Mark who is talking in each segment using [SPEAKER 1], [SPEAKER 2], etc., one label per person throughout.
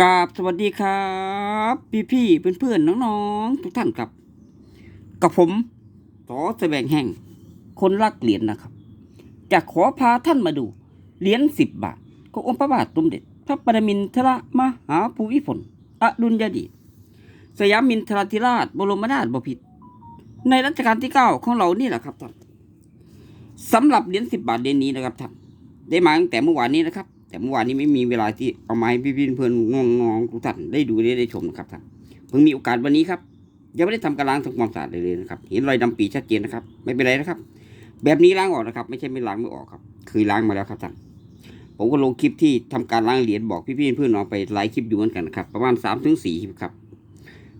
[SPEAKER 1] กราบสวัสดีครับ พี่พี่เพื่อนเพื่อนน้องๆ ทุกท่านครับ กับผมสอแสวงแห่ง คนรักเหรียญนะครับ จะขอพาท่านมาดู เหรียญสิบบาทขององค์พระบาทสมเด็จ พระปรมินทรมหาภูมิพลอดุลยเดชสยามินทราธิราช บรมนาถบพิตรในรัชกาลที่เก้าของเรานี่แหละครับท่านสำหรับเหรียญสิบบาทเหรียญนี้นะครับท่านได้มาตั้งแต่เมื่อวานนี้นะครับ แต่เมื่อวานนี้ไม่มีเวลาที่เอามาให้พี่เพื่อนน้องๆทุกท่านได้ดูได้ได้ชมนะครับท่านเพิ่งมีโอกาสวันนี้ครับยังไม่ได้ทำการล้างทำความสะอาดเลยเลยนะครับ เห็นรอยดำปีชัดเจนนะครับ ไม่เป็นไรนะครับ แบบนี้ล้างออกนะครับ ไม่ใช่ไม่ล้างไม่ออกครับคือล้างมาแล้วครับท่านผมก็ลงคลิปที่ทำการล้างเหรียญบอกพี่ๆเพื่อนน้องไปหลายคลิปอยู่เหมือนกันนะครับประมาณสามถึงสี่คลิปครับ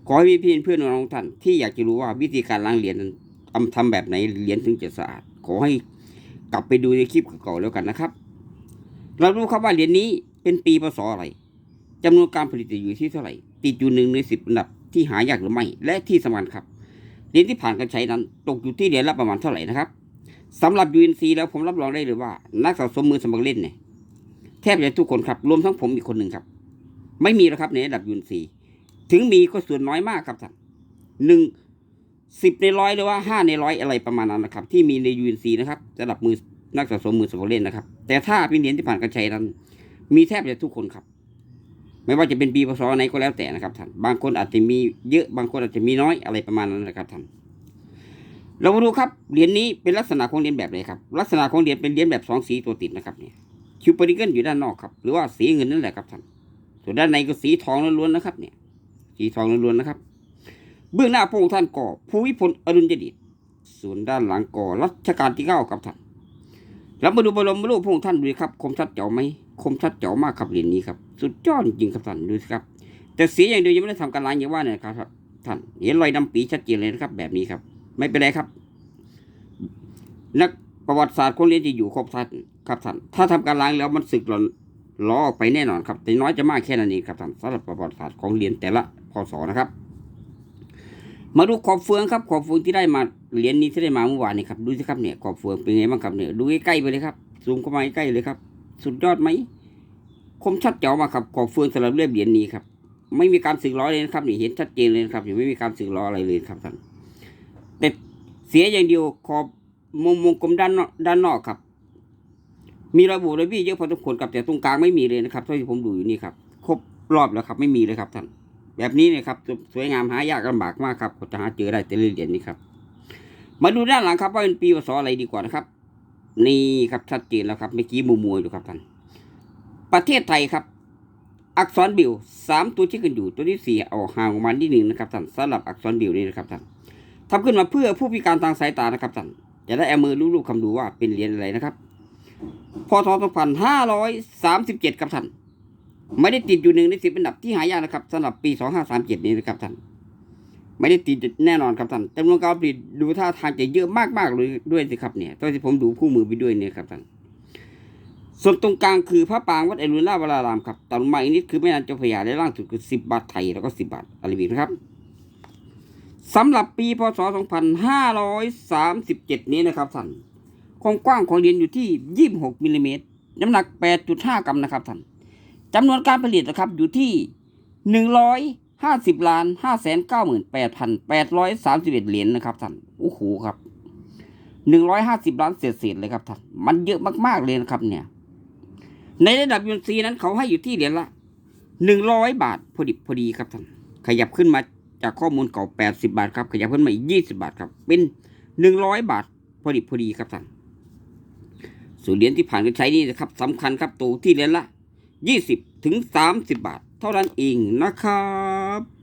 [SPEAKER 1] ขอให้พี่ๆเพื่อนน้องท่านที่อยากจะรู้ว่าวิธีการล้างเหรียญทำแบบไหนเหรียญถึงจะสะอาด ขอให้กลับไปดูในคลิปเก่าๆแล้วกันนะครับ เรารู้ครับว่าเหรียญนี้เป็นปีพศอะไรจำนวนการผลิตอยู่ที่เท่าไหร่ ติดอยู่หนึ่งในสิบอันดับที่หายากหรือไม่ และที่สำคัญครับ เหรียญที่ผ่านการใช้นั้นตกอยู่ที่เหรียญละประมาณเท่าไหร่นะครับสำหรับ UNC แล้วผมรับรองได้เลยว่า นักสะสมมือสมัครเล่นเนี่ยแทบจะทุกคนครับ รวมทั้งผมอีกคนหนึ่งครับ ไม่มีแล้วครับในระดับ UNC ถึงมีก็ส่วนน้อยมากครับท่านหนึ่งสิบในร้อยหรือว่าห้าในร้อยอะไรประมาณนั้นนะครับ ที่มีใน UNC นะครับระดับมือนักสะสมมือสมัครเล่นนะครับ แต่ถ้าเป็นเหรียญที่ผ่านการใช้นั้น มีแทบจะทุกคนครับ ไม่ว่าจะเป็นปีพศไหนก็แล้วแต่นะครับท่านบางคนอาจจะมีเยอะบางคนอาจจะมีน้อยอะไรประมาณนั้นนะครับท่านเรามาดูครับเหรียญนี้เป็นลักษณะของเหรียญแบบไหนครับลักษณะของเหรียญเป็นเหรียญแบบสองสีตัวติดนะครับเนี่ยคิวปริเกิลอยู่ด้านนอกครับ หรือว่าสีเงินนั่นแหละครับท่านส่วนด้านในก็สีทองล้วนๆนะครับ เนี่ย สีทองล้วนๆนะครับ เบื้องหน้าพระองค์ท่านก่อภูมิพลอดุลยเดชส่วนด้านหลังก่อรัชกาลที่เก้าครับท่าน รามาดูบรมรูปพระองค์ท่านดูครับ คมชัดเจ๋อไหมคมชัดเจ๋อมากครับเหรียญนี้ครับ สุดยอดจริงครับท่านดูสิครับ แต่เสียอย่างเดียวยังไม่ได้ทำการล้างอย่างว่าเนี่ยครับ ท่านเห็นรอยดำปีชัดเจนเลยนะครับ แบบนี้ครับ ไม่เป็นไรครับ นักประวัติศาสตร์คนเรียนจะอยู่ครบท่านครับท่านถ้าทำการล้างแล้วมันสึกหล่นล้อออกไปแน่นอนครับแต่น้อยจะมากแค่นั้นเองครับท่านสำหรับประวัติศาสตร์ของเหรียญแต่ละพศนะครับ มาดูขอบเฟืองครับ ขอบเฟืองที่ได้มาเหรียญนี้ที่ได้มาเมื่อวานนี้ครับดูสิครับเนี่ยขอบเฟืองเป็นไงบ้างครับเนี่ยดูใกล้ๆไปเลยครับซูมเข้ามาใกล้เลยครับ สุดยอดไหมคมชัดเจ๋อมาครับขอบเฟืองสำหรับเล่มเหรียญนี้ครับไม่มีการสึกล้อเลยนะครับนี่เห็นชัดเจนเลยนะครับยังไม่มีการสึกล้ออะไรเลยครับท่านแต่เสียอย่างเดียวขอบมุมวงกลมด้านนอกด้านนอกครับ มีระบุระบียบเยอะพอสมควรครับแต่ตรงกลางไม่มีเลยนะครับเท่าที่ผมดูอยู่นี่ครับครบรอบแล้วครับ ไม่มีเลยครับท่าน แบบนี้เนี่ยครับสวยงามหายากลำบากมากครับกว่าจะหาเจอได้แต่เหรียญนี้ครับ มาดูด้านหลังครับว่าเป็นปีพศอะไรดีกว่านะครับ นี่ครับชัดเจนแล้วครับเมื่อกี้มัวมัวๆอยู่ครับท่านประเทศไทยครับ อักษรบิวสามตัวที่ขึ้นอยู่ตัวที่สี่เอาห่างออกมานิดหนึ่งนะครับท่านสำหรับอักษรบิวนี่นะครับท่านทำขึ้นมาเพื่อผู้พิการทางสายตานะครับท่านจะได้เอมือลูบๆคำดูว่าเป็นเหรียญอะไรนะครับพศ2537 ครับท่าน ไม่ได้ติดอยู่หนึ่งในสิบอันดับที่หายากนะครับสำหรับปีสองห้าสามเจ็ดนี้นะครับท่านไม่ได้ติดแน่นอนครับท่านจำนวนการผลิตดูท่าทางจะเยอะมากๆเลยด้วยสิครับเนี่ยตอนที่ผมดูคู่มือไปด้วยเนี่ยครับท่านส่วนตรงกลางคือพระปางวัดเอรุณาวรารามครับต่ำมาอีกนิดคือแม่น้ำเจ้าพระยาและล่างสุดคือสิบบาทไทยแล้วก็สิบบาทอาราบินะครับสำหรับปีพศสองพันห้าร้อยสามสิบเจ็ดนี้นะครับท่านความกว้างของเหรียญอยู่ที่ยี่สิบหกมิลลิเมตรน้ำหนักแปดจุดห้ากรัมนะครับท่าน จำนวนการผลิตนะครับอยู่ที่หนึ่งร้อยห้าสิบล้านห้าแสนเก้าหมื่นแปดพันแปดร้อยสามสิบเอ็ดเหรียญนะครับท่านโอ้โหครับหนึ่งร้อยห้าสิบล้านเศษเศษเลยครับท่านมันเยอะมากๆเลยนะครับเนี่ย ในระดับยูนซีนั้นเขาให้อยู่ที่เหรียญละหนึ่งร้อยบาทพอดิบพอดีครับท่านขยับขึ้นมาจากข้อมูลเก่าแปดสิบาทครับ ขยับขึ้นมาอีกยี่สิบาทครับ เป็นหนึ่งร้อยบาทพอดิบพอดีครับท่านส่วนเหรียญที่ผ่านการใช้นี่นะครับสำคัญครับตัวที่เหรียญละ ยี่สิบถึงสามสิบบาท เท่านั้นเองนะครับ